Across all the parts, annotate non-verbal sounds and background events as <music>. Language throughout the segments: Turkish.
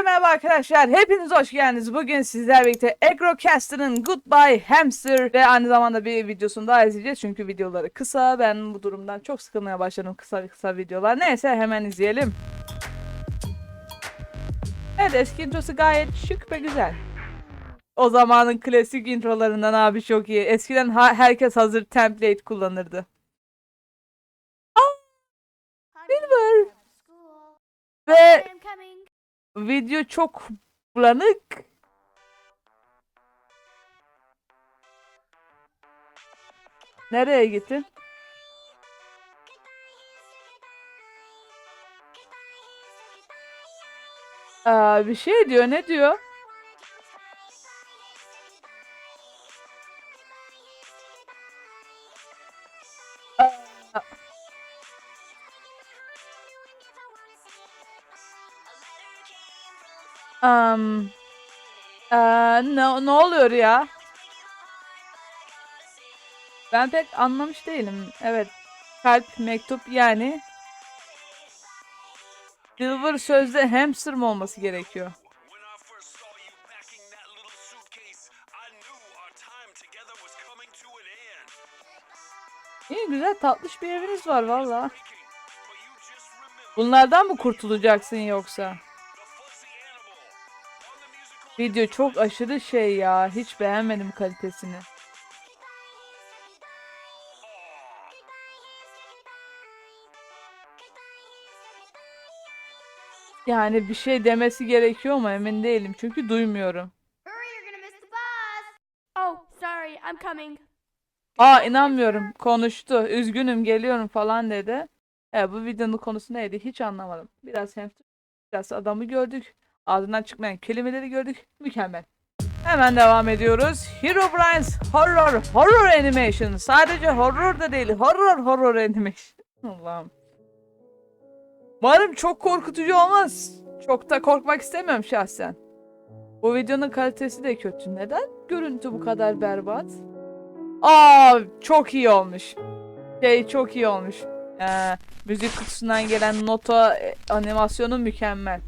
Herkese merhaba arkadaşlar. Hepiniz hoş geldiniz. Bugün sizlerle birlikte Agrocaster'ın Goodbye Hamster ve aynı zamanda bir videosunu daha izleyeceğiz. Çünkü videoları kısa. Ben bu durumdan çok sıkılmaya başladım kısa kısa videolar. Neyse hemen izleyelim. Evet eski introsu gayet şık ve güzel. O zamanın klasik introlarından abi çok iyi. Eskiden ha- herkes hazır template kullanırdı. Silver. Ve. Video çok bulanık. Nereye gittin? Aa, bir şey diyor. Ne diyor? Um, eee, ne, ne oluyor ya? Ben pek anlamış değilim. Evet. Kalp, mektup yani. Silver sözde hamster mı olması gerekiyor? İyi güzel tatlış bir eviniz var valla. Bunlardan mı kurtulacaksın yoksa? Video çok aşırı şey ya. Hiç beğenmedim kalitesini. Yani bir şey demesi gerekiyor mu emin değilim çünkü duymuyorum. Oh, sorry, I'm coming. Aa inanmıyorum. Konuştu. Üzgünüm geliyorum falan dedi. Evet bu videonun konusu neydi hiç anlamadım. Biraz hamster, biraz adamı gördük. Ağzından çıkmayan kelimeleri gördük. Mükemmel. Hemen devam ediyoruz. Herobrine's Horror Horror Animation. Sadece horror da değil. Horror Horror Animation. <laughs> Allah'ım. Umarım çok korkutucu olmaz. Çok da korkmak istemiyorum şahsen. Bu videonun kalitesi de kötü. Neden görüntü bu kadar berbat? Aa çok iyi olmuş. Şey çok iyi olmuş. Ee, müzik kutusundan gelen nota e, animasyonu mükemmel.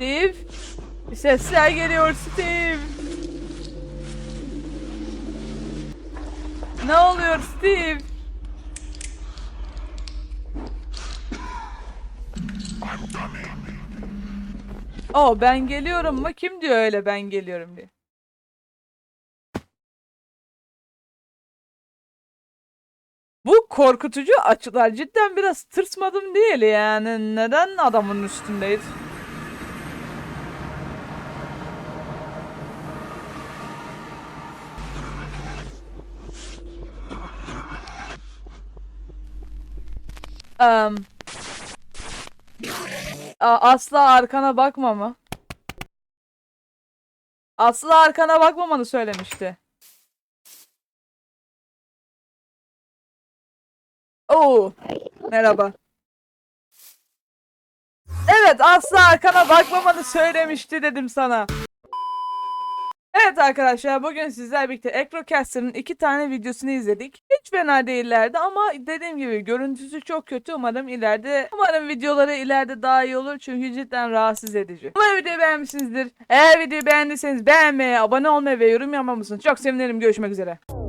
Steve. Sesler geliyor Steve. Ne oluyor Steve? Oh ben geliyorum mu? Kim diyor öyle ben geliyorum diye. Bu korkutucu açılar cidden biraz tırsmadım değil yani. Neden adamın üstündeyiz? A- asla arkana bakma mı? Asla arkana bakmamanı söylemişti. Oo, merhaba. Evet, asla arkana bakmamanı söylemişti dedim sana. Evet arkadaşlar bugün sizler birlikte Acrocaster'ın iki tane videosunu izledik. Hiç fena değillerdi ama dediğim gibi görüntüsü çok kötü. Umarım ileride umarım videoları ileride daha iyi olur çünkü cidden rahatsız edici. Umarım videoyu beğenmişsinizdir. Eğer videoyu beğendiyseniz beğenmeyi, abone olmayı ve yorum unutmayın. Çok sevinirim. Görüşmek üzere.